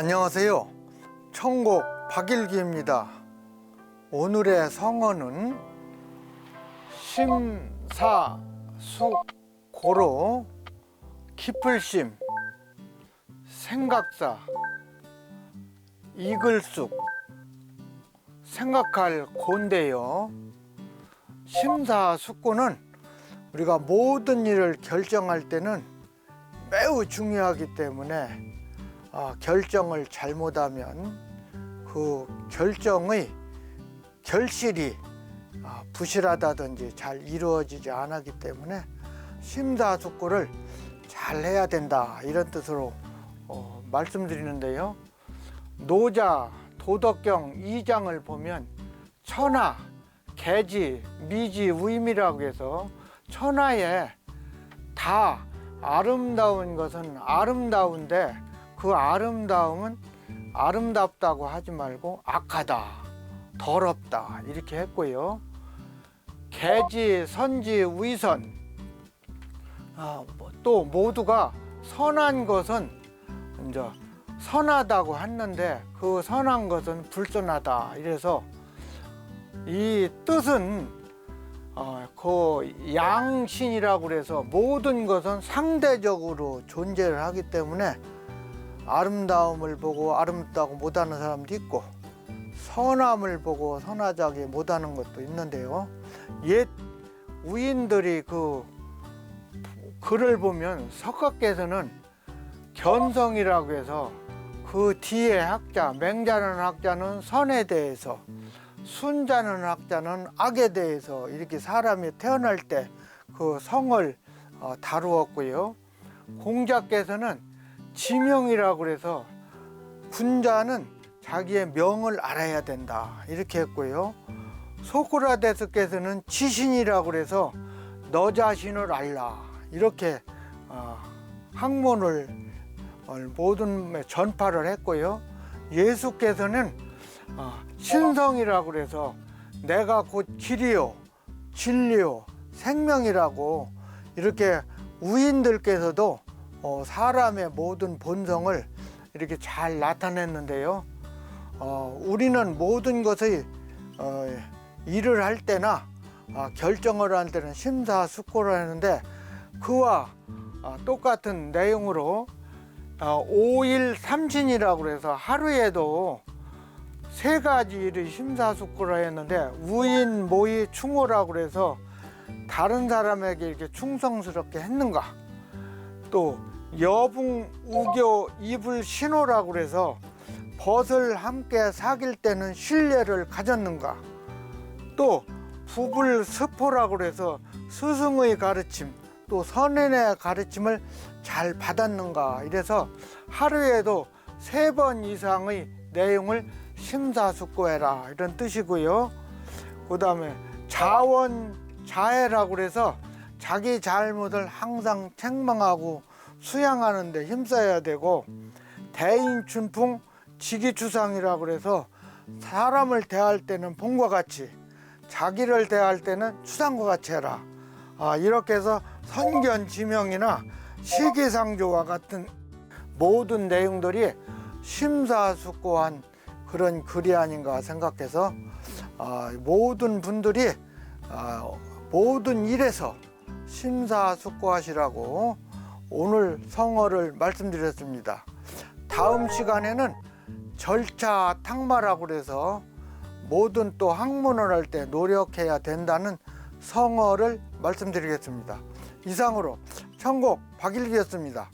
안녕하세요. 청곡 박일기입니다. 오늘의 성어는 심사숙고로 키플심 생각사 이글쑥 생각할 곤데요. 심사숙고는 우리가 모든 일을 결정할 때는 매우 중요하기 때문에 아, 결정을 잘못하면 그 결정의 결실이 아, 부실하다든지 잘 이루어지지 않았기 때문에 심사숙고를 잘 해야 된다 이런 뜻으로 어, 말씀드리는데요. 노자 도덕경 2장을 보면 천하, 계지, 미지, 우임이라고 해서 천하에 다 아름다운 것은 아름다운데 그 아름다움은 아름답다고 하지 말고 악하다, 더럽다 이렇게 했고요. 개지, 선지, 위선 아, 뭐또 모두가 선한 것은 이제 선하다고 했는데 그 선한 것은 불선하다 이래서 이 뜻은 어, 그 양신이라고 그래서 모든 것은 상대적으로 존재를 하기 때문에 아름다움을 보고 아름답다고 못하는 사람도 있고 선함을 보고 선하자기 못하는 것도 있는데요. 옛 우인들이 그 글을 보면 석가께서는 견성이라고 해서 그 뒤에 학자, 맹자는 학자는 선에 대해서 순자는 학자는 악에 대해서 이렇게 사람이 태어날 때 그 성을 어, 다루었고요. 공자께서는 지명이라고 그래서 군자는 자기의 명을 알아야 된다 이렇게 했고요. 소크라테스께서는 지신이라고 그래서 너 자신을 알라 이렇게 어, 학문을 어, 모든 전파를 했고요. 예수께서는 어, 신성이라고 그래서 내가 곧 길이요 진리요 생명이라고 이렇게 우인들께서도 어, 사람의 모든 본성을 이렇게 잘 나타냈는데요. 어, 우리는 모든 것의 어, 일을 할 때나 아, 결정을 할 때는 심사숙고를 하는데 그와 아, 똑같은 내용으로 어, 5일 삼신이라고 그래서 하루에도 세 가지 일을 심사숙고를 했는데 우인, 모의, 충호라고 그래서 다른 사람에게 이렇게 충성스럽게 했는가 또 여붕, 우교, 이불, 신호라고 그래서 벗을 함께 사귈 때는 신뢰를 가졌는가? 또 부불 스포라고 그래서 스승의 가르침 또 선인의 가르침을 잘 받았는가? 이래서 하루에도 세 번 이상의 내용을 심사숙고해라. 이런 뜻이고요. 그 다음에 자원 자해라고 그래서 자기 잘못을 항상 책망하고 수양하는 데 힘써야 되고 대인춘풍 지기추상이라고 그래서 사람을 대할 때는 봄과 같이 자기를 대할 때는 추상과 같이 해라. 아, 이렇게 해서 선견 지명이나 시기상조와 같은 모든 내용들이 심사숙고한 그런 글이 아닌가 생각해서 아, 모든 분들이 아, 모든 일에서 심사숙고하시라고 오늘 성어를 말씀드렸습니다. 다음 시간에는 절차 탁마라고 그래서 모든 또 학문을 할 때 노력해야 된다는 성어를 말씀드리겠습니다. 이상으로 천곡 박일기였습니다.